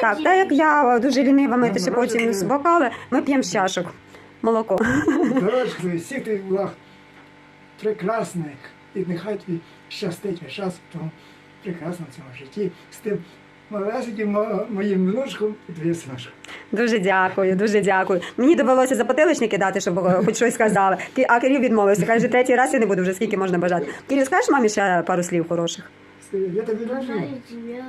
Так, та як я дуже лінива мити ще Ну, потім бачите. з бокали, ми п'ємо з чашок. Молоко. Дорожку, всіх твоїх благ прекрасних, і нехай тобі щастить весь час в тому прекрасному цьому житті з тим малесеньким мо- моїм внучком і твоїм синочком. Дуже дякую, дуже дякую. Мені довелося запотиличники дати, щоб е, хоч щось сказали. Ки- А Кирил відмовився. Каже, третій раз я не буду вже скільки можна бажати. Кирил, скажеш мамі ще пару слів хороших? Я тобі люблю. Бажаю тебе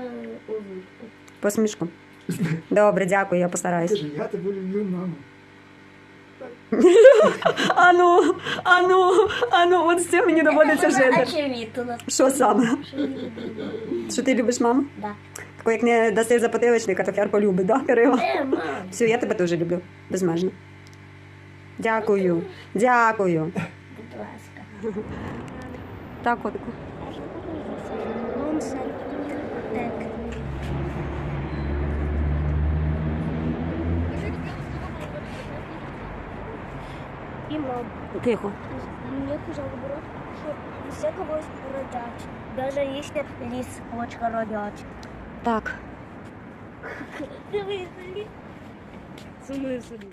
улыбку. Посмішку. Добре, дякую, я постараюсь. Скажи, я тебе люблю, мамо. Ану, ану, ану, от з цим мені доводиться жити. очевидно. Що саме? Що ти любиш маму? Да. Тако, як не даси запотиличника, то Фяр полюбить, да, Кирила? Е. Все, я тебе дуже люблю. Безмежно. Дякую. Дякую. Будь ласка. Так, котику. Так. І мам. Тихо. Мне казалось, что все когось родять. Даже если хоче родять. Так. Дивись, ліс. Сумую собі.